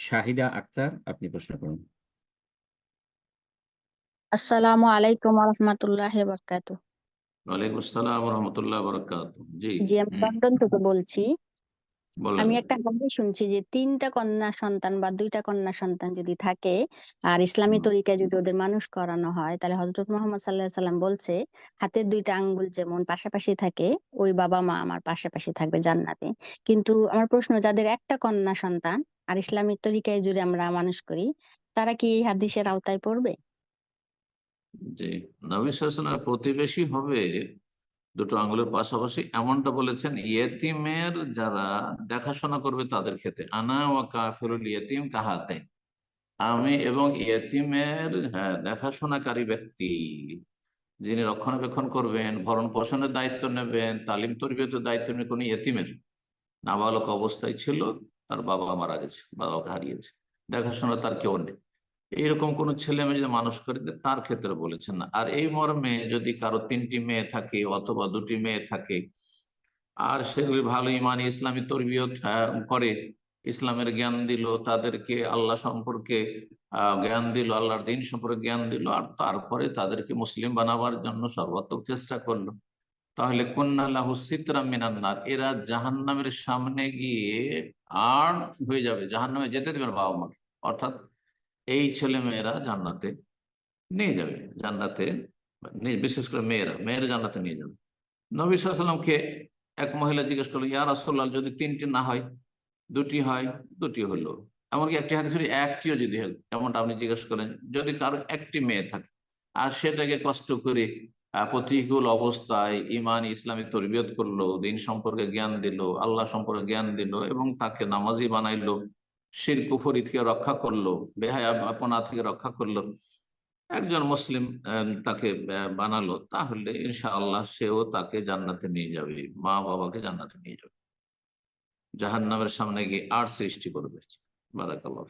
শাহিদা আক্তার আপনি প্রশ্ন করুন। আসসালামু আলাইকুম রহমতুল্লাহ বরকাত ওয়ালাইকুম আসসালাম রহমতুল্লাহ বরকাত জি। জি আমি লন্ডন থেকে বলছি। বলেন আমি একটা হাদিস শুনছি যে তিনটা কন্যা সন্তান বা দুইটা কন্যা সন্তান যদি থাকে আর ইসলামী হুম, তরিকায় যদি ওদের মানুষ করানো হয় তাহলে হজরত মোহাম্মদ সাল্লাহ সাল্লাম বলছে হাতের দুইটা আঙ্গুল যেমন পাশাপাশি থাকে ওই বাবা মা আমার পাশাপাশি থাকবে জান্নাতে। কিন্তু আমার প্রশ্ন যাদের একটা কন্যা সন্তান আর ইসলামী তরিকায় যদি আমরা মানুষ করি তারা কি এই হাদিসের আওতায় পড়বে? জি নবী সাল্লামের প্রতিবেশী হবে দুটো আঙ্গুলের পাশাপাশি এমনটা বলেছেন ইয়েতিমের যারা দেখাশোনা করবে তাদের ক্ষেত্রে আনা ও কাফিরুল ইয়েতিম কাহাতে আমি এবং ইয়েতিমের হ্যাঁ, দেখাশোনাকারী ব্যক্তি যিনি রক্ষণাবেক্ষণ করবেন ভরণ পোষণের দায়িত্ব নেবেন তালিম তরবিয়তের দায়িত্ব নেবেন কোন ইয়েতিমের। নাবালক অবস্থায় ছিল তার বাবা মারা গেছে বাবাকে হারিয়েছে। দেখাশোনা তার কেউ নেই। এইরকম কোন ছেলে মেয়ে যদি মানুষ করে তার ক্ষেত্রে বলেছেন না। আর এই মর্মে যদি কারও তিনটি মেয়ে থাকে অথবা দুটি মেয়ে থাকে, আর সেগুলি ভালো ইমান ইসলামী তরবিয়ত করে, ইসলামের জ্ঞান দিল, তাদেরকে আল্লাহ সম্পর্কে জ্ঞান দিল, আল্লাহর দিন সম্পর্কে জ্ঞান দিল, আর তারপরে তাদেরকে মুসলিম বানাবার জন্য সর্বাত্মক চেষ্টা করল, তাহলে কন্যালাহু সিতরা মিনান্নার এরা জাহান্নামের সামনে গিয়ে আর হয়ে যাবে, জাহান্নামে যেতে দেবে বাবা মাকে অর্থাৎ এই ছেলে মেয়েরা জান্নাতে নিয়ে যাবে। জান্নাতে বিশেষ করে মেয়েরা মেয়েরা জান্নাতে নিয়ে যাবে। নবী সাল্লামকে এক মহিলা জিজ্ঞেস করল, ইয়া রাসূলুল্লাহ, যদি তিনটি না হয়, দুটি হয়, দুটি হলো এমনকি একটি হাদিস হলো, একটিও যদি হয়। এমনটা আপনি জিজ্ঞেস করেন, যদি কারও একটি মেয়ে থাকে, আর সেটাকে কষ্ট করে প্রতিকূল অবস্থায় ইমান ইসলামিক তরবিয়ত করল, দিন সম্পর্কে জ্ঞান দিল, আল্লাহ সম্পর্কে জ্ঞান দিল, এবং তাকে নামাজি বানাইলো শির, কুফরি থেকে রক্ষা করল, বেহায়া আপনা থেকে রক্ষা করল। একজন মুসলিম তাকে বানালো, তাহলে ইনশাআল্লাহ সেও তাকে জান্নাতে নিয়ে যাবে, মা বাবাকে জান্নাতে নিয়ে যাবে। জাহান্নামের সামনে গিয়ে আর সৃষ্টি করবে। বারাকাল্লাহ